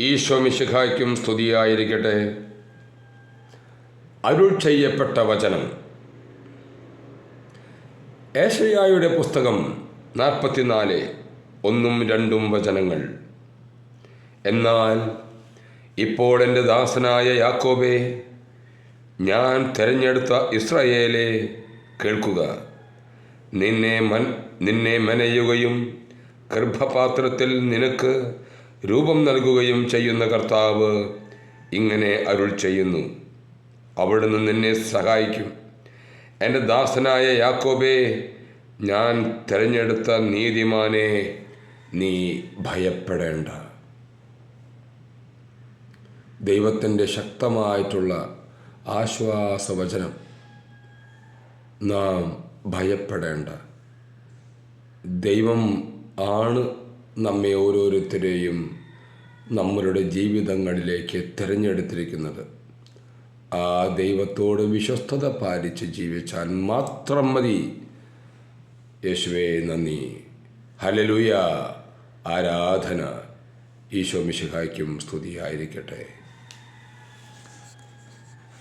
ഈശോ മിശിഖായ്ക്കും സ്തുതിയായിരിക്കട്ടെ. അരുൾ ചെയ്യപ്പെട്ട വചനം. ഏഷയായുടെ പുസ്തകം നാൽപ്പത്തിനാല് ഒന്നും രണ്ടും വചനങ്ങൾ. എന്നാൽ ഇപ്പോൾ എന്റെ ദാസനായ യാക്കോബെ ഞാൻ തിരഞ്ഞെടുത്ത ഇസ്രയേലെ കേൾക്കുക. നിന്നെ മൻ നിന്നെ മെനയുകയും ഗർഭപാത്രത്തിൽ നിനക്ക് രൂപം നൽകുകയും ചെയ്യുന്ന കർത്താവ് ഇങ്ങനെ അരുൾ ചെയ്യുന്നു. അവിടുന്ന് നിന്നെ സഹായിക്കും. എന്റെ ദാസനായ യാക്കോബേ ഞാൻ തിരഞ്ഞെടുത്ത നീതിമാനെ നീ ഭയപ്പെടേണ്ട. ദൈവത്തിന്റെ ശക്തമായിട്ടുള്ള ആശ്വാസവചനം നാം ഭയപ്പെടേണ്ട. ദൈവം ആണ് നമ്മെ ഓരോരുത്തരെയും നമ്മളുടെ ജീവിതങ്ങളിലേക്ക് തിരഞ്ഞെടുത്തിരിക്കുന്നത്. ആ ദൈവത്തോട് വിശ്വസ്തത പാലിച്ച് ജീവിച്ചാൽ മാത്രം മതി. യേശുവേ നന്ദി. ഹലലുയ ആരാധന. ഈശോ മിശിഹായ്ക്കും സ്തുതിയായിരിക്കട്ടെ.